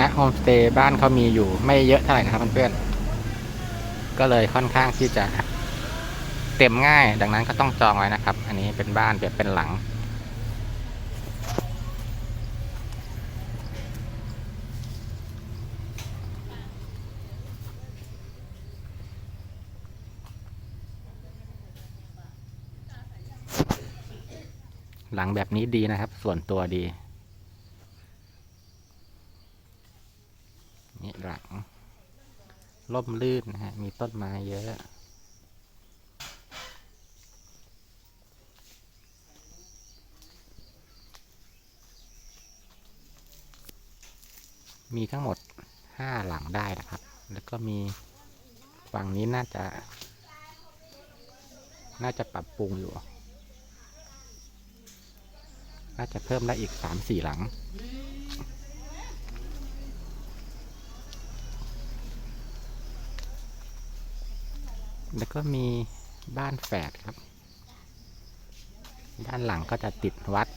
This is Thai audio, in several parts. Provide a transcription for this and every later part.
ณะโฮมสเตย์บ้านเขามีอยู่ไม่เยอะเท่าไหร่นะครับเพื่อนๆก็เลยค่อนข้างที่จะเต็มง่าย ดังนั้นก็ต้องจองไว้นะครับ อันนี้เป็นบ้านแบบเป็นหลัง หลังแบบนี้ดีนะครับ ส่วนตัวดี หลังร่มลื่นนะฮะ มีต้นไม้เยอะมีทั้งหมดห้าหลังได้นะครับ แล้วก็มีฝั่งนี้น่าจะ น่าจะปรับปรุงอยู่ น่าจะเพิ่มได้อีกสามสี่หลัง แล้วก็มีบ้านแฝดครับ ด้านหลังก็จะติดวัด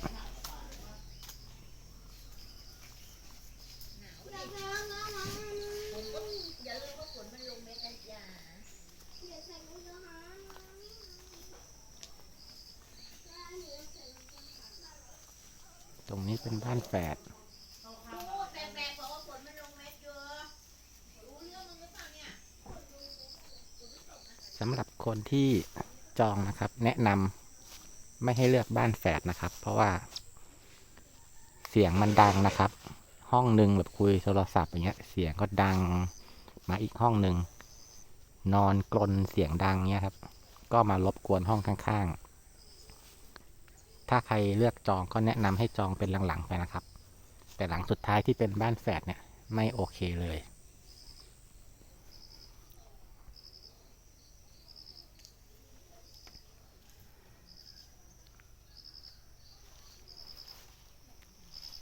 ตรงนี้เป็นบ้านแฝด สำหรับคนที่จองนะครับ แนะนำไม่ให้เลือกบ้านแฝดนะครับ เพราะว่า เสียงมันดังนะครับ ห้องหนึ่งแบบคุยโทรศัพท์อย่างเงี้ย เสียงก็ดังมาอีกห้องหนึ่งนอนกลนเสียงดังเงี้ยครับ ก็มารบกวนห้องข้างๆ ถ้าใครเลือกจองก็แนะนำให้จองเป็นหลังๆไปนะครับ แต่หลังสุดท้ายที่เป็นบ้านแฝดเนี่ยไม่โอเคเลย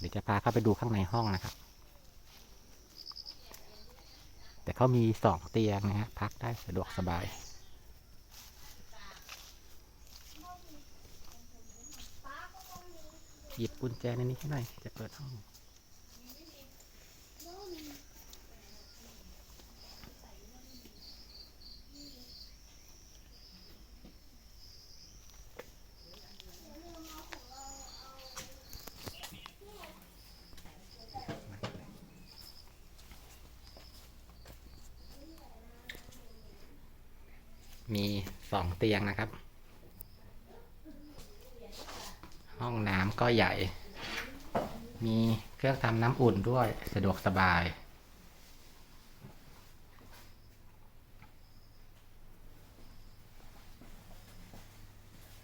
ดี๋ยวจะพาเข้าไปดูข้างในห้องนะครับ แต่เขามีสองเตียงนะฮะพักได้สะดวกสบาย หยิบกุญแจในนี้ให้หน่อยจะเปิดห้อง มีสองเตียงนะครับ ห้องน้ำก็ใหญ่ มีเครื่องทำน้ำอุ่นด้วยสะดวกสบาย